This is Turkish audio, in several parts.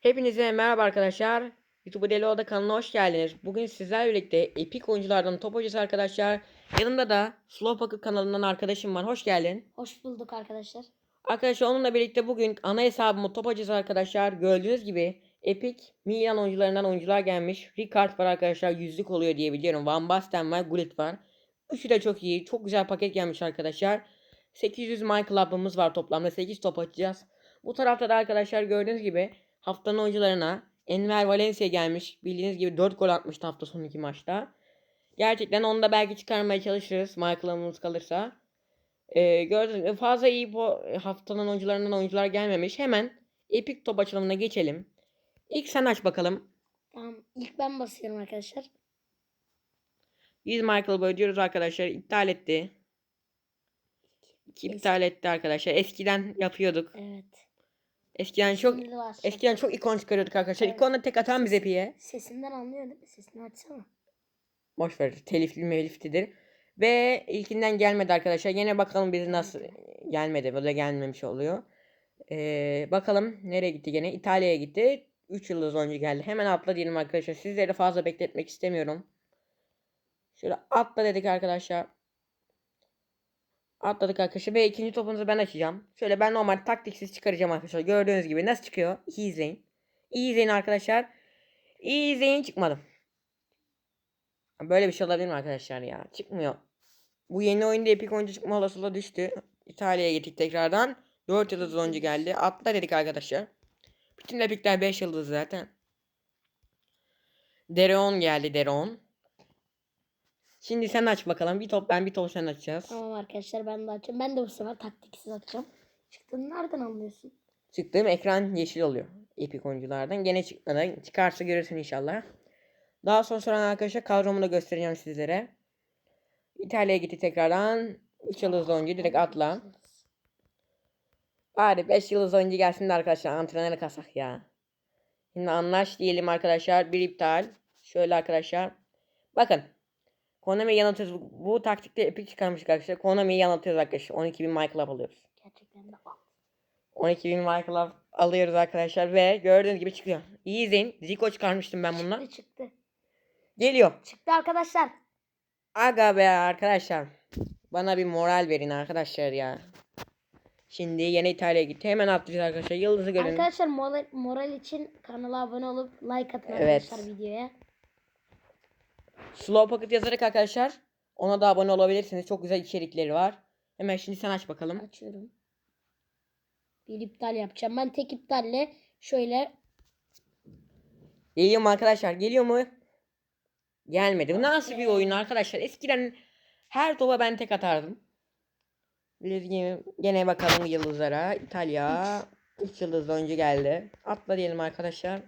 Hepinize merhaba arkadaşlar. YouTube Deli Oda kanalına hoş geldiniz. Bugün sizlerle birlikte epik oyunculardan top hocası arkadaşlar. Yanımda da Slow Pocket kanalından arkadaşım var. Hoş geldin. Hoş bulduk arkadaşlar. Arkadaşlar onunla birlikte bugün ana hesabımı top hocası arkadaşlar. Gördüğünüz gibi epik Milan oyuncularından oyuncular gelmiş. Ricard var arkadaşlar. Yüzlük oluyor diye biliyorum. Van Basten var. Gullit var. Üçü de çok iyi. Çok güzel paket gelmiş arkadaşlar. 800 My Club'ımız var toplamda. 8 top açacağız. Bu tarafta da arkadaşlar gördüğünüz gibi haftanın oyuncularına Enver Valencia gelmiş. Bildiğiniz gibi 4 gol atmıştı hafta sonu iki maçta. Gerçekten onu da belki çıkarmaya çalışırız. Michael'ımız kalırsa. Ee, gördüğünüz gibi fazla iyi bu haftanın oyuncularından oyuncular gelmemiş. Hemen epik top açılımına geçelim. İlk sen aç bakalım. Tamam ilk ben basıyorum arkadaşlar. 100 Michael ödüyoruz arkadaşlar. İptal etti. İki iptal etti arkadaşlar. Eskiden yapıyorduk. Evet. Eskiden çok Şimdi var. eskiden çok ikon çıkarıyorduk arkadaşlar. Evet. İkonla tek atan bize piye. Sesinden anlıyor değil mi? Sesini açsana. Boş ver. Telifli meliflidir. Ve ilkinden gelmedi arkadaşlar. Yine bakalım bizi nasıl gelmedi. Böyle gelmemiş oluyor. Ee, bakalım nereye gitti gene. İtalya'ya gitti. 3 yıldız oyuncu geldi. Hemen atla diyelim arkadaşlar. Sizleri fazla bekletmek istemiyorum. Şöyle atla dedik arkadaşlar. Atladık arkadaşlar. Ve ikinci topunuzu ben açacağım. Şöyle ben normal taktiksiz çıkaracağım arkadaşlar. Gördüğünüz gibi nasıl çıkıyor? İyi izleyin. İyi izleyin arkadaşlar. İyi izleyin çıkmadım. Böyle bir şey olabilir mi arkadaşlar ya? Çıkmıyor. Bu yeni oyunda epik oyuncu çıkma olasılığı düştü. İtalya'ya gittik tekrardan. 4 yıldız oyuncu geldi. Atla dedik arkadaşlar. Bütün epikler 5 yıldız zaten. Dereon geldi Dereon. Şimdi sen aç bakalım. Bir top ben bir top sen açacağız. Tamam arkadaşlar ben de açıyorum. Ben de bu sefer taktiksiz açacağım. Çıktığını nereden anlıyorsun? Çıktığım ekran yeşil oluyor. Epik oyunculardan. Gene çıkmadı. Çıkarsa görürsün inşallah. Daha sonra sonra arkadaşlar kadromu da göstereceğim sizlere. İtalya'ya gitti tekrardan. 3 yıldızlı oyuncu direkt atla. Bari 5 yıldız oyuncu gelsin de arkadaşlar antrenöre kasak ya. Şimdi anlaş diyelim arkadaşlar. Bir iptal. Şöyle arkadaşlar. Bakın. Konami'yi yanıltıyoruz. Bu, bu taktikte epik çıkarmış arkadaşlar. Konami'yi yanıltıyoruz arkadaşlar. 12.000 My Club alıyoruz. Gerçekten de al. 12.000 My Club alıyoruz arkadaşlar ve gördüğünüz gibi çıkıyor. İyi izleyin. Zico çıkarmıştım ben bununla. Ne çıktı? Geliyor. Çıktı arkadaşlar. Aga be arkadaşlar. Bana bir moral verin arkadaşlar ya. Şimdi yeni İtalya'ya gitti. Hemen atlayacağız arkadaşlar. Yıldızı görün. Arkadaşlar moral, moral için kanala abone olup like atın Evet. arkadaşlar videoya. Slow Pocket yazarak arkadaşlar. Ona da abone olabilirsiniz. Çok güzel içerikleri var. Hemen şimdi sen aç bakalım. Açıyorum. Bir iptal yapacağım. Ben tek iptalle şöyle Geliyor mu arkadaşlar? Geliyor mu? Gelmedi. Bu nasıl bir oyun arkadaşlar? Eskiden her topa ben tek atardım. Gibi gene bakalım yıldızlara. İtalya. 3 yıldızlı oyuncu geldi. Atla diyelim arkadaşlar.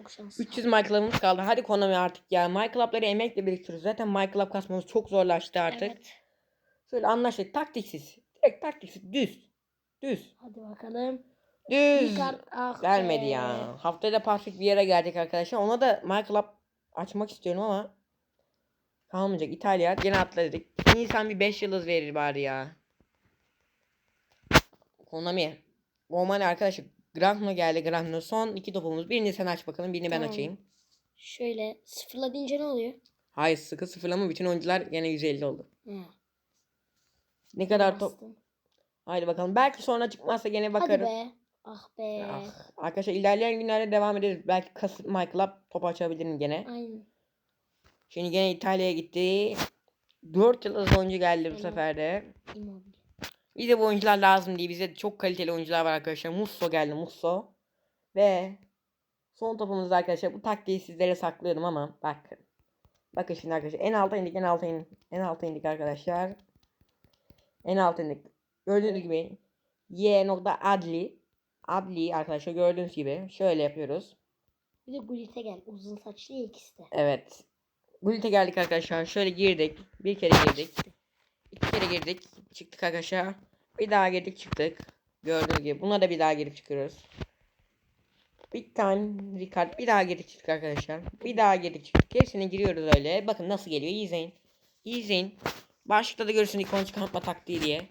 Çok şanslı. 300 My Club'ımız kaldı. Hadi Konami artık ya. My Club'ları emekle biriktiriyoruz. Zaten My Club kasmamız çok zorlaştı artık. Evet. Şöyle anlaştık. Taktiksiz. Direkt taktiksiz. Düz. Düz. Hadi bakalım. Düz. Kart ah Gelmedi be. ya. Haftaya da Patrick bir yere gelecek arkadaşlar. Ona da My Club açmak istiyorum ama kalmayacak. İtalya gene atladık. Nisan bir 5 yıldız verir bari ya. Konami. Roman arkadaşlar. Granno geldi Granno. Son iki topumuz. Birini sen aç bakalım. Birini ben Tamam. açayım. Şöyle sıfırla deyince ne oluyor? Hayır sıkı sıfırlama. Bütün oyuncular gene 150 oldu. Hı. Ne kadar top. Haydi bakalım. Belki sonra çıkmazsa gene Hadi bakarız. be. Ah be. Ah, arkadaşlar ilerleyen günlerde devam ederiz. Belki Kasım Club top açabilirim gene. Aynen. Şimdi gene İtalya'ya gitti. 4 yıldız oyuncu geldi bu Helal. sefer de. Immobile. Bize bu oyuncular lazım değil. Bize çok kaliteli oyuncular var arkadaşlar. Musso geldi Musso. Ve son topumuzda arkadaşlar bu taktiği sizlere saklıyorum ama bakın. Bakın şimdi arkadaşlar en alta indik en alta indik. En alta indik arkadaşlar. En alta indik. Gördüğünüz gibi Y nokta adli. Adli arkadaşlar gördüğünüz gibi şöyle yapıyoruz. Bir de Gullit'e gel. Uzun saçlı ikisi de. Evet. Bullet'e geldik arkadaşlar. Şöyle girdik. Bir kere girdik. İki kere girdik. Çıktık arkadaşlar. Bir daha girdik çıktık. Gördüğünüz gibi. Buna da bir daha girip çıkıyoruz. Bir tane Ricard. Bir daha girdik çıktık arkadaşlar. Bir daha girdik çıktık. Hepsine giriyoruz öyle. Bakın nasıl geliyor. İyi izleyin. İyi izleyin. Başlıkta da görürsünüz ikon çıkartma taktiği diye.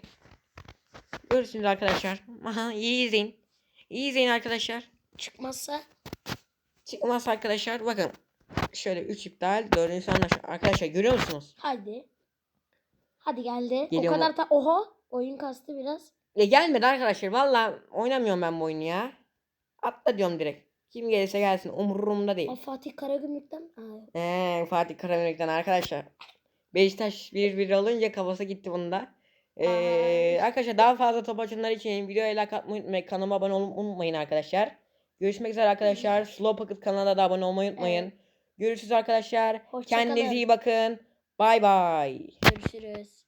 Görürsünüz arkadaşlar. Aha iyi izleyin. İyi izleyin arkadaşlar. çıkmazsa Çıkmaz arkadaşlar. Bakın. Şöyle 3 iptal. 4. anlaşma. Arkadaşlar görüyor musunuz? hadi. Hadi geldi. Geliyor o mu? kadar ta oha oyun kastı biraz. Ya gelmedi arkadaşlar. Valla oynamıyorum ben bu oyunu ya. Atla diyorum direkt. Kim gelirse gelsin. Umurumda değil. Aa, Fatih Karagümrük'ten. Ee, Fatih Karagümrük'ten arkadaşlar. Beşiktaş 1-1 olunca kafası gitti bunda. Ee, arkadaşlar daha fazla top açımlar için videoya like atmayı unutmayın. Kanalıma abone olmayı unutmayın arkadaşlar. Görüşmek üzere arkadaşlar. Slow Pocket kanalına da abone olmayı unutmayın. Evet. Görüşürüz arkadaşlar. Hoşça kalın. Kendinize iyi bakın. Bay bay. görüşürüz.